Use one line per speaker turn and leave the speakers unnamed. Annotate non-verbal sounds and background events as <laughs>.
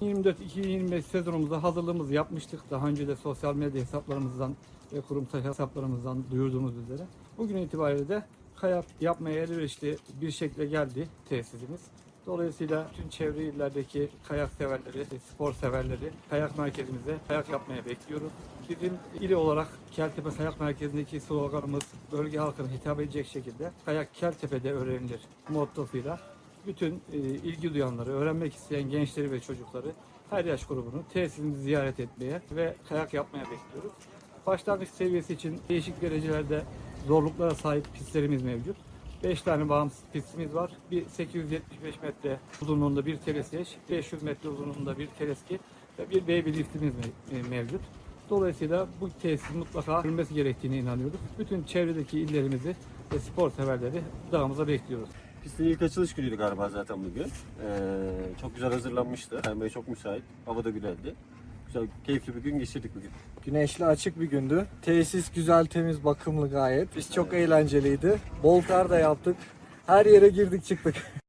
...2024-2025 sezonumuzda hazırlığımızı yapmıştık. Daha önce de sosyal medya hesaplarımızdan ve kurumsal hesaplarımızdan duyurduğumuz üzere. Bugün itibariyle de kayak yapmaya elverişli bir şekilde geldi tesisimiz. Dolayısıyla tüm çevre illerdeki kayak severleri, spor severleri kayak merkezimize kayak yapmaya bekliyoruz. Bizim ili olarak Keltepe Kayak Merkezi'ndeki sloganımız bölge halkına hitap edecek şekilde kayak Keltepe'de öğrenilir mottosuyla bütün e, ilgi duyanları, öğrenmek isteyen gençleri ve çocukları her yaş grubunu tesisimizi ziyaret etmeye ve kayak yapmaya bekliyoruz. Başlangıç seviyesi için değişik derecelerde zorluklara sahip pistlerimiz mevcut. 5 tane bağımsız pistimiz var. Bir 875 metre uzunluğunda bir teleskeç, 500 metre uzunluğunda bir teleski ve bir baby liftimiz e, mevcut. Dolayısıyla bu tesisin mutlaka görülmesi gerektiğine inanıyoruz. Bütün çevredeki illerimizi ve spor severleri dağımıza bekliyoruz.
Pistin ilk açılış günüydü galiba zaten bugün. Ee, çok güzel hazırlanmıştı. Hem çok müsait. Hava da güzeldi. Güzel, keyifli bir gün geçirdik bugün.
Güneşli açık bir gündü. Tesis güzel, temiz, bakımlı gayet. Biz çok eğlenceliydi. Bol kar da yaptık. Her yere girdik çıktık. <laughs>